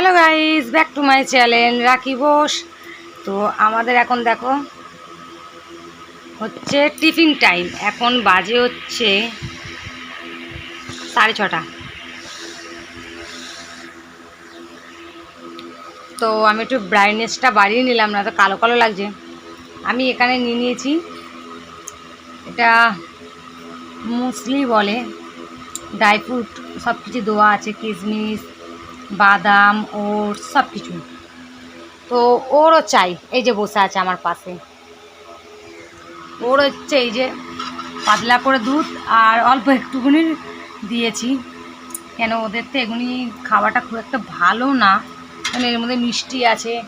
Hello guys back to my channel Rakhi Bose তো আমাদের এখন দেখো, হচ্ছে টিফিন টাইম এখন বাজে হচ্ছে সাড়ে ছটা। তো আমি একটু ব্রাইটনেসটা বাড়িয়ে নিলাম, না তো কালো কালো লাগছে। আমি এখানে নিয়ে নিয়েছি এটা মুসলি বলে ড্রাই ফ্রুট সব কিছু দেওয়া আছে কিশমিশ বাদাম, ওটস সব কিছু তো ওরও চাই, এই যে বসে আছে আমার পাশে। ওর হচ্ছে এই যে পাতলা করে দুধ আর অল্প একটুখানি দিয়েছি। কেন ওদের তো এগুলি খাওয়াটা খুব একটা ভালো না। মানে এর মধ্যে মিষ্টি আছে।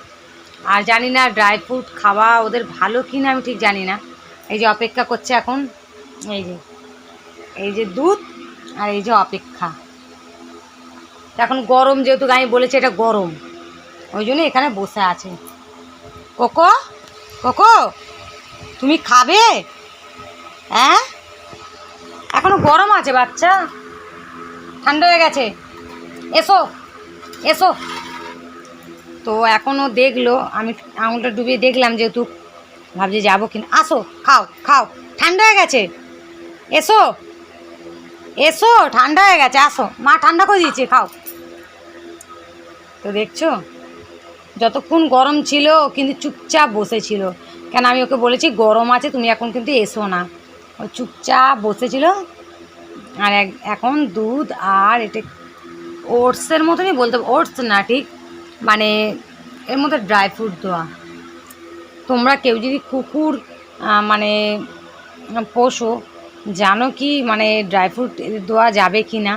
আর জানি না ড্রাই ফ্রুট খাওয়া ওদের ভালো কি না আমি ঠিক জানি না। এই যে অপেক্ষা করছে এখন। এই যে এই যে দুধ আর এই যে অপেক্ষা। এখন গরম যেহেতু আমি বলেছি, এটা গরম। ওই জন্য এখানে বসে আছে। কোকো কোকো, তুমি খাবে? হ্যাঁ? এখনও গরম আছে বাচ্চা। ঠান্ডা হয়ে গেছে। এসো এসো। তো এখনও দেখল, আমি আঙুলটা ডুবিয়ে দেখলাম যেহেতু, ভাবছি যাব কিনা। আসো, খাও খাও। ঠান্ডা হয়ে গেছে। এসো এসো, ঠান্ডা হয়ে গেছে। আসো। মা ঠান্ডা করে দিয়েছে, খাও। তো দেখছ? যতক্ষণ গরম ছিল কিন্তু চুপচাপ বসেছিল। কেন আমি ওকে বলেছি, গরম আছে, তুমি এখন কিন্তু এসো না। ও চুপচাপ বসেছিল। আর এখন দুধ আর এটা ওটসের মতনই বলতে, ওটস না ঠিক মানে এর মধ্যে ড্রাই ফ্রুট দেওয়া। তোমরা কেউ যদি কুকুর মানে পোষো, জানো কি মানে ড্রাই ফ্রুট দেওয়া যাবে কি না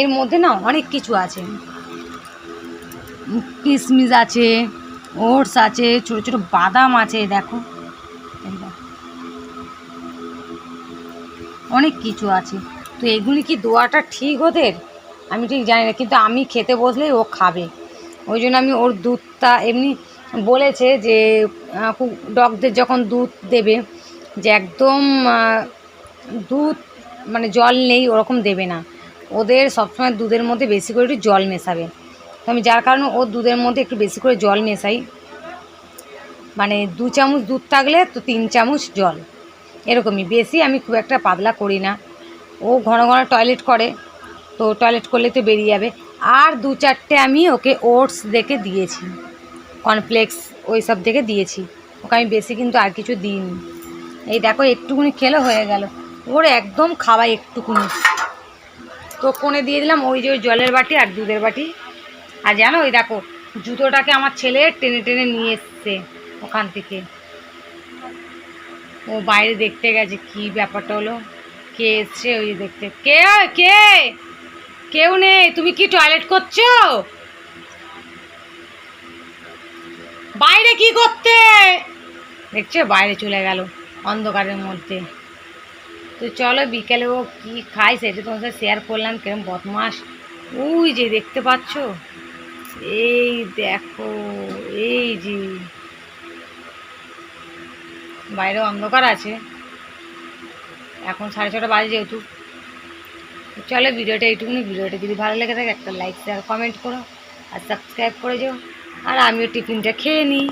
এর মধ্যে না অনেক কিছু আছে। কিশমিশ আছে, ওটস আছে, ছোটো ছোটো বাদাম আছে, দেখো। অনেক কিছু আছে। তো এগুলি কি দোয়াটা ঠিক ওদের? আমি ঠিক জানি না, কিন্তু আমি খেতে বসলেই ও খাবে। ওই জন্য আমি ওর দুধটা এমনি বলেছে যে ডগদের যখন দুধ দেবে, যে একদম দুধ মানে জল নেই, ওরকম দেবে না। ওদের সবসময় দুধের মধ্যে বেশি করে একটু জল মেশাবে। আমি যার কারণে ওর দুধের মধ্যে একটু বেশি করে জল মেশাই। মানে দু চামচ দুধ থাকলে তো তিন চামচ জল। এরকমই। বেশি আমি খুব একটা পাতলা করি না। ও ঘন ঘন টয়লেট করে। তো টয়লেট করলে তো বেরিয়ে যাবে। আর দু চারটে আমি ওকে ওটস দেখে দিয়েছি। কর্নফ্লেক্স ওই সব দেখে দিয়েছি। ওকে আমি বেশি কিন্তু আর কিছু দিইনি। এই দেখো একটুকুনি খেলে হয়ে গেল। ওর একদম খাওয়াই একটুকুনি। তো কোণে দিয়ে দিলাম? ওই যে জলের বাটি আর দুধের বাটি। আর জানো ওই দেখো, জুতোটাকে আমার ছেলে টেনে টেনে নিয়ে এসছে ওখান থেকে। ও বাইরে দেখতে গেছে, কি ব্যাপারটা হলো? কে এসছে ওই দেখতে। কে কে? কেউ নেই, তুমি কি টয়লেট করছ? বাইরে কি করতে? দেখছ, বাইরে চলে গেল অন্ধকারের মধ্যে। তো চলো বিকেলে ও কি খায় সেটা সাথে শেয়ার করলাম, কিরম বদমাস ওই যে দেখতে পাচ্ছ? এই দেখো, এই যে। বাইরে অন্ধকার আছে। এখন সাড়ে ছটা বাজে যেহেতু। চলে ভিডিওটা এইটুকুনি। ভিডিওটা যদি ভালো লেগে থাকে, একটা লাইক শেয়ার কমেন্ট করো। আর সাবস্ক্রাইব করে যাও। আর আমিও টিফিনটা খেয়ে নিই।